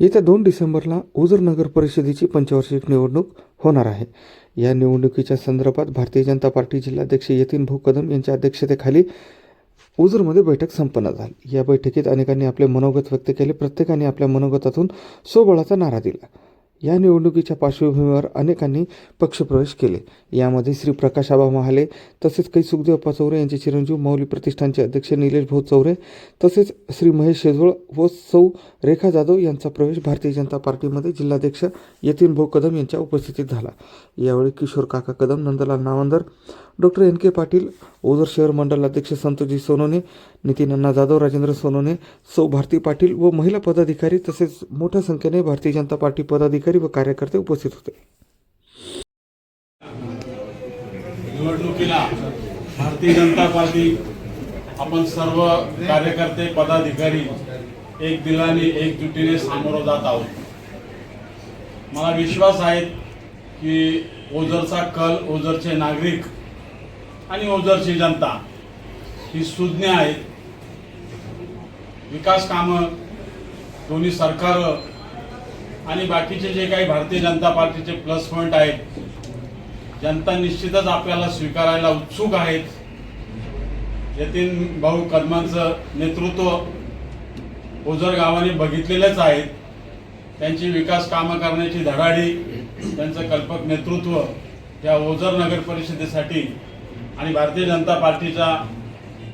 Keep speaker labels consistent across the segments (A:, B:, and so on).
A: येत्या दोन डिसेंबरला ओझर नगर परिषदेची पंचवार्षिक निवडणूक होणार आहे. या निवडणुकीच्या संदर्भात भारतीय जनता पार्टी जिल्हाध्यक्ष यतीन भाऊ कदम यांच्या अध्यक्षतेखाली ओझरमध्ये बैठक संपन्न झाली. या बैठकीत अनेकांनी आपले मनोगत व्यक्त केले. प्रत्येकाने आपल्या मनोगतातून स्वबळाचा नारा दिला. या निवडणुकीच्या पार्श्वभूमीवर अनेकांनी पक्षप्रवेश केले. यामध्ये श्री प्रकाश आबा महाले तसेच काही सुखदेव अप्पा चौरे यांचे चिरंजीव मौली प्रतिष्ठानचे अध्यक्ष निलेश भाऊ चौरे तसेच श्री महेश शेजवळ व सौ रेखा जाधव यांचा प्रवेश भारतीय जनता पार्टीमध्ये जिल्हाध्यक्ष यतीन भाऊ कदम यांच्या उपस्थितीत झाला. यावेळी किशोर काका Kadam Nandlal Navandar doctor N K Patil Ozar शहर मंडल अध्यक्ष संतोजी सोनोने नितीन अण्णा जाधव राजेंद्र सोनोने सौ भारती पाटील व महिला पदाधिकारी तसेच मोठ्या संख्येने भारतीय जनता पार्टी पदाधिकारी व कार्यकर्ते उपस्थित होते.
B: निवडणुकीला भारतीय जनता पार्टी आपण सर्व कार्यकर्ते पदाधिकारी एक दिलाने एकजुटीने सामोरं जात आहोत. मला विश्वास आहे की ओझरचा कल ओझरचे नागरिक आणि ओझरची जनता ही सुज्ञ आहेत विकास कामं दोन्ही सरकार आणि बाकीचे जे काही भारतीय जनता पार्टीचे प्लस पॉईंट आहेत जनता निश्चितच आपल्याला स्वीकारायला उत्सुक आहेत. यतीन भाऊ कदमांचं नेतृत्व ओझर गावाने बघितलेलेच आहेत त्यांची विकास कामं करण्याची धडाडी त्यांचं कल्पक नेतृत्व या ओझर नगर परिषदेसाठी आणि भारतीय जनता पार्टीचा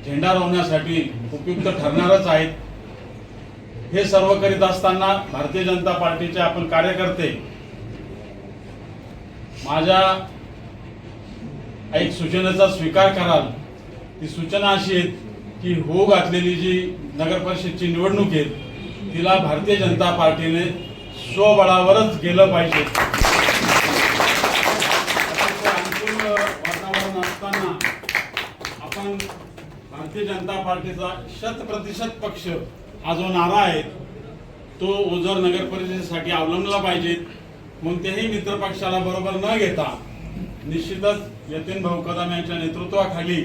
B: झेंडा रोवण्यासाठी उपयुक्त ठरणारच आहेत. हे सर्व करीत असताना भारतीय जनता पार्टीचे आपण कार्यकर्ते माझ्या एक सूचनेचा स्वीकार कराल. ती सूचना अशी आहे की हो घातलेली जी नगर परिषदची निवडणूक आहे तिला भारतीय जनता पार्टीने स्वबळावरच गेलं पाहिजे अतिशय अनुकूल वातावरण असताना आपण भारतीय जनता पार्टीचा शत प्रतिशत पक्ष हा जो नारा आहे तो ओझर नगर परिषदेसाठी अवलंबला पाहिजे. कोणत्याही मित्रपक्षाला बरोबर न घेता निश्चितच यतीन भाऊ कदम यांच्या नेतृत्वाखाली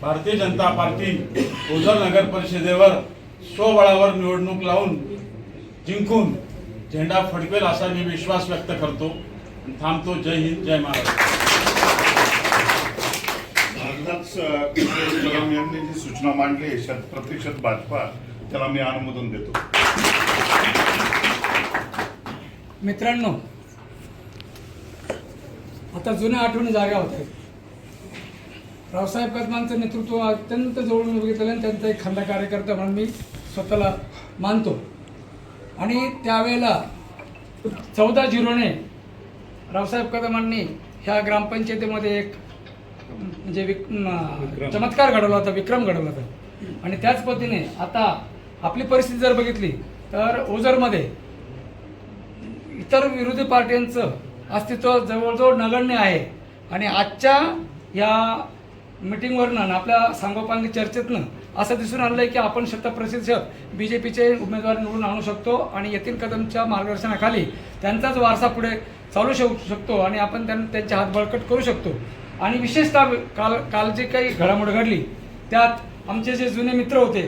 B: भारतीय जनता पार्टी ओझर नगर परिषदेवर स्वबळावर निवडणूक लावून जिंकून झेंडा फडकेल असा मी विश्वास व्यक्त करतो. थांबतो. जय हिंद जय महाराष्ट्र.
C: यांनी जी सूचना मांडली आहे, शत प्रतिशत भाजपा त्याला मी अनुमोदन देतो.
D: मित्रांनो आता जुन्या आठवणी जाग्या होत्या. रावसाहेब कदमांचं नेतृत्व अत्यंत जवळून बघितलं आणि त्यांचा एक खंडा कार्यकर्ता म्हणून मी स्वतःला मानतो. आणि त्यावेळेला चौदा झिरोने रावसाहेब कदमांनी ह्या ग्रामपंचायतीमध्ये एक म्हणजे विक चमत्कार घडवला होता विक्रम घडवला होता. आणि त्याच पद्धतीने आता आपली परिस्थिती जर बघितली तर ओझरमध्ये इतर विरोधी पार्ट्यांचं अस्तित्व जवळजवळ नगण्य आहे. आणि आजच्या या मिटिंगवरनं आपल्या सांगोपांगी चर्चेतनं असं दिसून आलं आहे की आपण शतप्रतिशत बी जे पीचे उमेदवार निवडून आणू शकतो आणि यतीन कदमच्या मार्गदर्शनाखाली त्यांचाच वारसा पुढे चालू शकू शकतो आणि आपण त्यांना त्यांचे हात बळकट करू शकतो. आणि विशेषतः काल काल जे काही घडामोड घडली त्यात आमचे जे जुने मित्र होते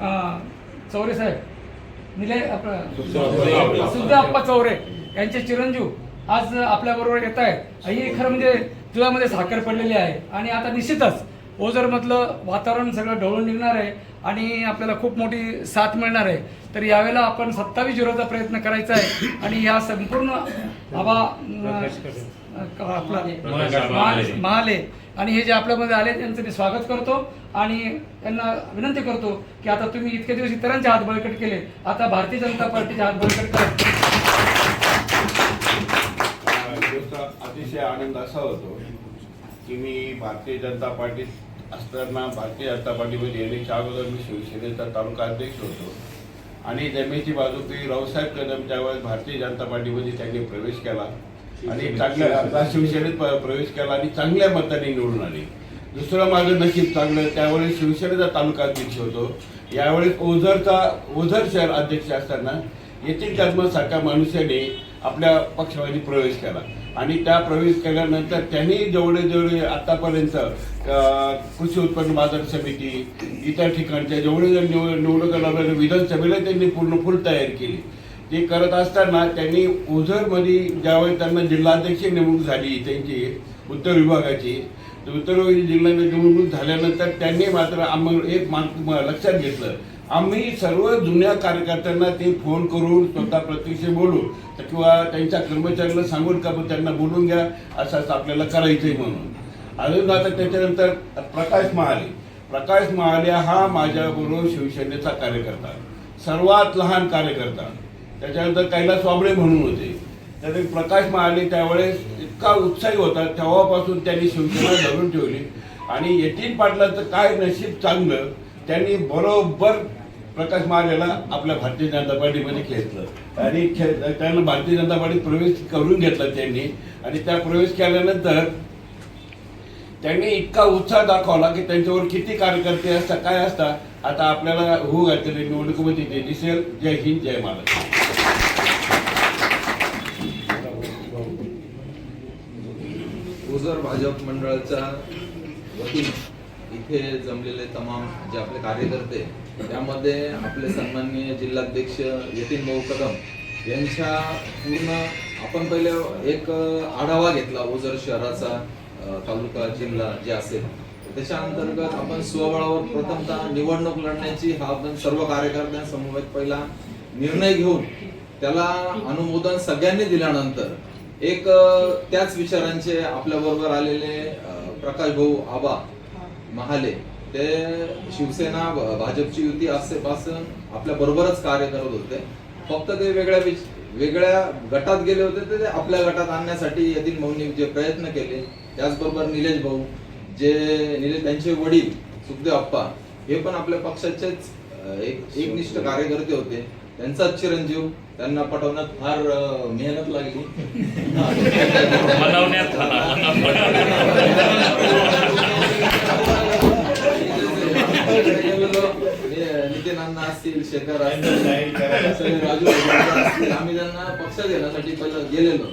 D: अं, चौरे साहेब निले आपलं सुद्धा चौरे. यांचे चिरंजीव आज आपल्या बरोबर येत आहेत. ही खरं म्हणजे दुधामध्ये साखर पडलेली आहे. आणि आता निश्चितच ओझरमधलं वातावरण सगळं ढवळून निघणार आहे आणि आपल्याला खूप मोठी साथ मिळणार आहे. तर यावेळेला आपण सत्तावीस झिरोचा प्रयत्न करायचा आहे आणि या संपूर्ण आबा आपला महा- महाले आणि हे जे आपल्यामध्ये आले त्यांचं मी स्वागत करतो. आणि त्यांना विनंती करतो की आता तुम्ही इतके दिवस इतरांचे हात बळकट केले. आता भारतीय जनता पार्टीचे हात बळकट करा.
E: अतिशय आनंद असा होतो की मी भारतीय जनता पार्टीत असताना भारतीय जनता पार्टीमध्ये येण्याच्या अगोदर मी शिवसेनेचा तालुका अध्यक्ष होतो. आणि जमेची बाजू की रावसाहेब कदम त्यावेळेस भारतीय जनता पार्टीमध्ये त्यांनी प्रवेश केला आणि चांगल्या आता शिवसेनेत प्रवेश केला आणि चांगल्या मताने निवडून आले. दुसरं माझं नशीब चांगलं त्यावेळेस शिवसेनेचा तालुका अध्यक्ष होतो. यावेळेस ओझरचा ओझर शहर अध्यक्ष असताना येथील कर्मसारख्या मनुष्याने आपल्या पक्षामध्ये प्रवेश केला. आणि त्या प्रवेश केल्यानंतर त्यांनी जेवढे जेवढे आतापर्यंत कृषी उत्पन्न बाजार समिती इतर ठिकाणच्या जेवढे जर निव निवडणुका विधानसभेला त्यांनी पूर्ण फुल तयारी केली. ते करत असताना त्यांनी ओझरमध्ये ज्यावेळी त्यांना जिल्हाध्यक्ष नेमणूक झाली त्यांची उत्तर विभागाची उत्तर विभागाची जिल्हा निवडणूक झाल्यानंतर त्यांनी मात्र आम्हाला एक मान लक्षात घेतलं. आम्ही सर्व जुन्या कार्यकर्त्यांना ते फोन करून स्वतः प्रत्यक्ष बोलू तर किंवा त्यांच्या कर्मचाऱ्यांना सांगून का त्यांना बोलून घ्या असं असं आपल्याला करायचंय म्हणून. अजून आता त्याच्यानंतर प्रकाश महाले. प्रकाश महाले हा माझ्याबरोबर शिवसेनेचा कार्यकर्ता. सर्वात लहान कार्यकर्ता. त्याच्यानंतर कैलास वाबळे म्हणून होते. तर प्रकाश महाले त्यावेळेस इतका उत्साही होता तेव्हापासून त्यांनी शिवसेना धरून ठेवली. आणि यतीन पाटलाचं काय नशीब चांगलं त्यांनी बरोबर प्रकाश महालेला आपल्या भारतीय जनता पार्टीमध्ये खेचलं. आणि खे त्यांना भारतीय जनता पार्टीत प्रवेश करून घेतला त्यांनी. आणि त्या प्रवेश केल्यानंतर त्यांनी इतका उत्साह दाखवला की त्यांच्यावर किती कार्यकर्ते असतात काय असतात आता आपल्याला होऊ घातलेली निवडणुकीमध्ये ते दिसेल. जय हिंद जय महाराष्ट्र.
F: ओझर भाजप मंडळाच्या वतीने इथे जमलेले तमाम जे आपले कार्यकर्ते त्यामध्ये आपले सन्माननीय जिल्हाध्यक्ष यतीन भाऊ कदम यांच्या पूर्ण आपण पहिले एक आढावा घेतला ओझर शहराचा तालुका जिल्हा जे असेल. त्याच्या अंतर्गत आपण स्वबळावर प्रथमतः निवडणूक लढण्याची हा आपण सर्व कार्यकर्त्यांसमवेत पहिला निर्णय घेऊन त्याला अनुमोदन सगळ्यांनी दिल्यानंतर एक त्याच विचारांचे आपल्या बरोबर आलेले प्रकाश भाऊ आबा महाले ते शिवसेना भाजपची युती असेपासून आपल्या बरोबरच कार्य करत होते. फक्त ते वेगळ्या वेगळ्या गटात गेले होते तर ते आपल्या गटात आणण्यासाठी यतीन भाऊंनी जे प्रयत्न केले त्याचबरोबर निलेश भाऊ जे निलेश त्यांचे वडील सुखदेव अप्पा हे पण आपल्या पक्षाचेच एक एकनिष्ठ कार्यकर्ते होते. त्यांचाच चिरंजीव त्यांना पटवण्यात फार मेहनत लागली.
G: बनवण्यात
F: गेलेलो, नि- नितीन अण्णा असतील शेखर असतील राजू असतील आम्ही त्यांना पक्षात येण्यासाठी पहिलं गेलेलो.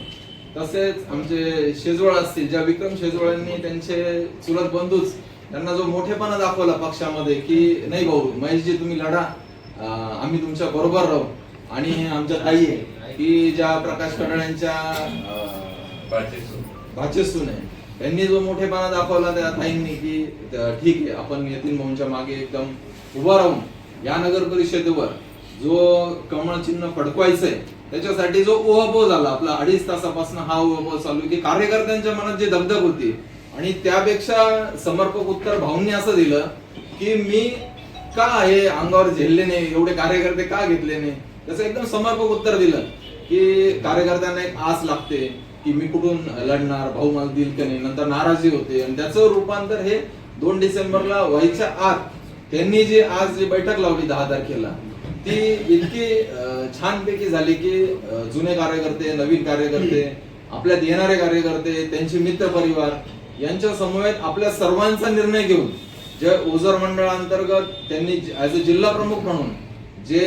F: तसेच आमचे शेजवळ असतील ज्या विक्रम शेजवळांनी त्यांचे चुलत बंधूच त्यांना जो मोठेपणा दाखवला पक्षामध्ये की नाही भाऊ महेशजी तुम्ही लढा. आम्ही तुमच्या बरोबर राहू. आणि आमच्या ताई आहे की ज्या प्रकाश कडाळ्यांच्या भाचेसून आहे. त्यांनी जो मोठेपणा दाखवला त्या ताईंनी की ठीक आहे आपण येथील भाऊंच्या मागे एकदम उभा राहून या नगर परिषदेवर जो कमळ चिन्ह फडकवायचंय त्याच्यासाठी जो उहापोह झाला आपला अडीच तासापासून हा उहापोह चालू की कार्यकर्त्यांच्या मनात जी दगदग होती आणि त्यापेक्षा समर्पक उत्तर भाऊंनी असं दिलं की मी का हे अंगावर झेलले नाही? एवढे कार्यकर्ते का घेतले नाही? त्याचं एकदम समर्पक उत्तर दिलं की कार्यकर्त्यांना एक आस लागते की मी कुठून लढणार भाऊ मला दिल का नाही? नंतर नाराजी होते. आणि त्याचं रूपांतर हे दोन डिसेंबरला व्हायच्या आत त्यांनी जी आज जी बैठक लावली दहा तारखेला ती इतकी छान छानपैकी झाली की जुने कार्यकर्ते नवीन कार्यकर्ते आपल्यात येणारे कार्यकर्ते त्यांचे मित्र परिवार यांच्या समवेत आपल्या सर्वांचा निर्णय घेऊन जे ओझर मंडळांतर्गत त्यांनी ऍज अ जिल्हा प्रमुख म्हणून जे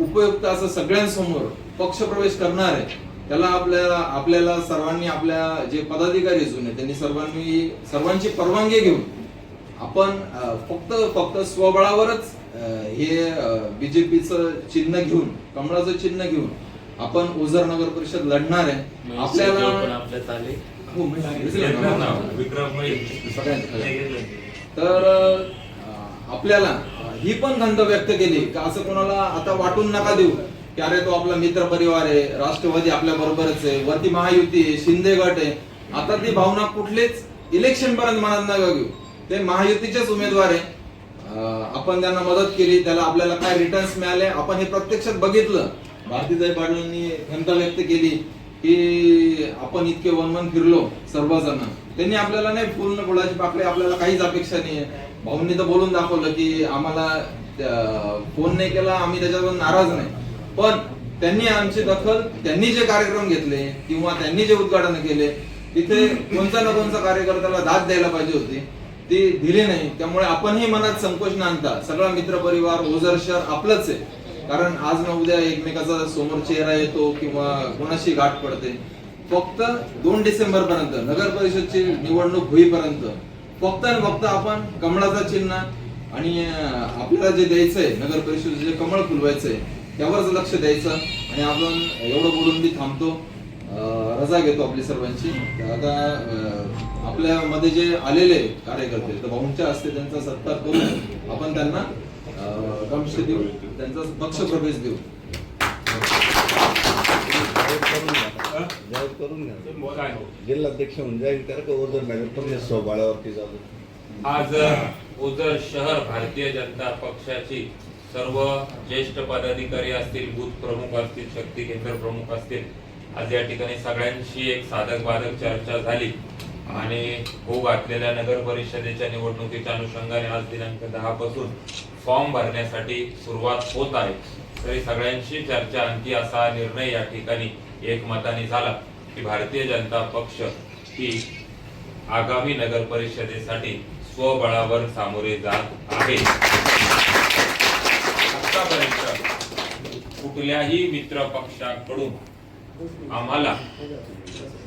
F: उपयुक्त असं सगळ्यांसमोर पक्षप्रवेश करणार आहे त्याला आपल्याला आपल्याला सर्वांनी आपल्या जे पदाधिकारी जुने त्यांनी सर्वांनी सर्वांची परवानगी घेऊन आपण फक्त फक्त स्वबळावरच हे बीजेपीचं चिन्ह घेऊन कमळाचं चिन्ह घेऊन आपण ओझर नगर परिषद लढणार आहे आपल्याला
G: आपल्यात आले
F: हो.
G: विक्रम.
F: तर आपल्याला ही पण खंत व्यक्त केली की असं कोणाला आता वाटून नका देऊ की अरे तो आपला मित्र परिवार आहे राष्ट्रवादी आपल्या बरोबरच आहे वरती महायुती आहे शिंदे गट आहे आता ती भावना कुठलीच इलेक्शन पर्यंत मनात नका घेऊ. ते महायुतीचेच उमेदवार आहे. आपण त्यांना मदत केली त्याला आपल्याला काय रिटर्न्स मिळाले आपण हे प्रत्यक्षात बघितलं. भारतीताई पाटलांनी खंत व्यक्त केली की आपण इतके वनवन फिरलो सर्वजण. त्यांनी आपल्याला नाही पूर्ण गुळाची पाकळी आपल्याला काहीच अपेक्षा नाही भाऊंनी तर बोलून दाखवलं की आम्हाला फोन नाही केला आम्ही त्याच्यावर नाराज नाही. पण त्यांनी आमची दखल त्यांनी जे कार्यक्रम घेतले किंवा त्यांनी जे उद्घाटन केले तिथे कोणता ना कोणता कार्यकर्त्याला दाद द्यायला पाहिजे होती. ती दिली नाही. त्यामुळे आपणही मनात संकोच न आणता सगळा मित्र परिवार ओझर शहर आपलंच आहे. कारण आज ना उद्या एकमेकाचा समोर चेहरा येतो किंवा कोणाशी गाठ पडते. फक्त दोन डिसेंबर पर्यंत नगर परिषदची निवडणूक होईपर्यंत. फक्त आणि फक्त आपण कमळाचा चिन्ह आणि आपल्याला जे द्यायचंय नगर परिषदेचे जे कमळ फुलवायचंय त्यावरच लक्ष द्यायचं आणि आपण एवढं बोलून मी थांबतो. रजा घेतो आपली सर्वांची. आता आपल्यामध्ये जे आलेले कार्यकर्ते तर भाऊंच्या असते त्यांचा सत्कार करून आपण त्यांना अं, गमशे देऊ त्यांचा पक्ष प्रवेश देऊ.
G: जाहीर करून घ्या. जिल्हाध्यक्ष होऊन जाईल तर का ओझर नगर पण सोबाळावरती जाऊ
H: आज ओझर शहर भारतीय जनता पक्षाची सर्व ज्येष्ठ पदाधिकारी असतील बूथ प्रमुख असतील शक्ती केंद्र प्रमुख असतील आज या ठिकाणी सगळ्यांशी एक साधक बाधक चर्चा झाली. आणि होऊ घातलेल्या नगर परिषदेच्या निवडणुकीच्या अनुषंगाने आज दिनांक दहा पासून फॉर्म भरण्यासाठी सुरुवात होत आहे. तरी सगळ्यांशी चर्चा आणखी असा निर्णय या ठिकाणी एकमताने झाला की भारतीय जनता पक्ष ही आगामी नगर परिषदेसाठी स्वबळावर सामोरे जात आहे. आतापर्यंत कुठल्याही मित्र पक्षाकडून आम्हाला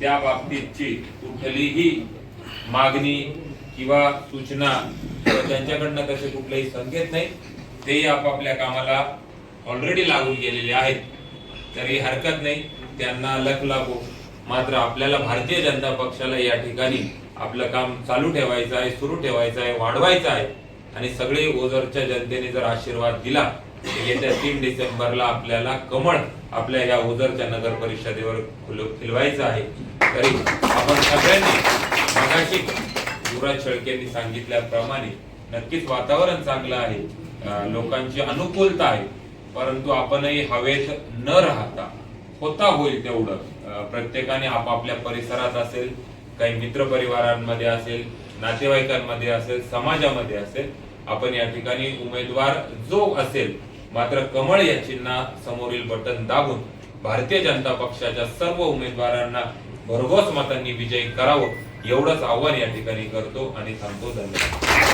H: त्या बाबतीतची कुठलीही मागणी किंवा सूचना किंवा त्यांच्याकडनं तसे कुठलेही संकेत नाही. तेही आपापल्या कामाला ऑलरेडी लागून गेलेले आहेत. तरी हरकत नाही. त्यांना लख लागो. मात्र आपल्याला भारतीय जनता पक्षाला या ठिकाणी आपलं काम चालू ठेवायचं आहे सुरू ठेवायचं आहे वाढवायचं आहे. आणि सगळे ओझरच्या जनतेने जर आशीर्वाद दिला तर येत्या तीन डिसेंबरला आपल्याला कमळ आपल्या या ओझरच्या नगर परिषदेवर खुल- खिलवायचं आहे. तरी आपण सगळ्यांनी मगाशी युवराज शेळकेंनी सांगितल्याप्रमाणे नक्कीच वातावरण चांगलं आहे. लोकांची अनुकूलता आहे. परंतु आपणही हवेत न राहता होता होईल तेवढं. प्रत्येकाने आपापल्या परिसरात असेल काही मित्र परिवारांमध्ये असेल नातेवाईकांमध्ये असेल समाजामध्ये असेल आपण या ठिकाणी उमेदवार जो असेल मात्र कमळ या चिन्हा समोरील बटन दाबून भारतीय जनता पक्षाच्या सर्व उमेदवारांना भरघोस मतांनी विजयी करावं एवढंच आव्हान या ठिकाणी करतो आणि थांबतो. धन्यवाद.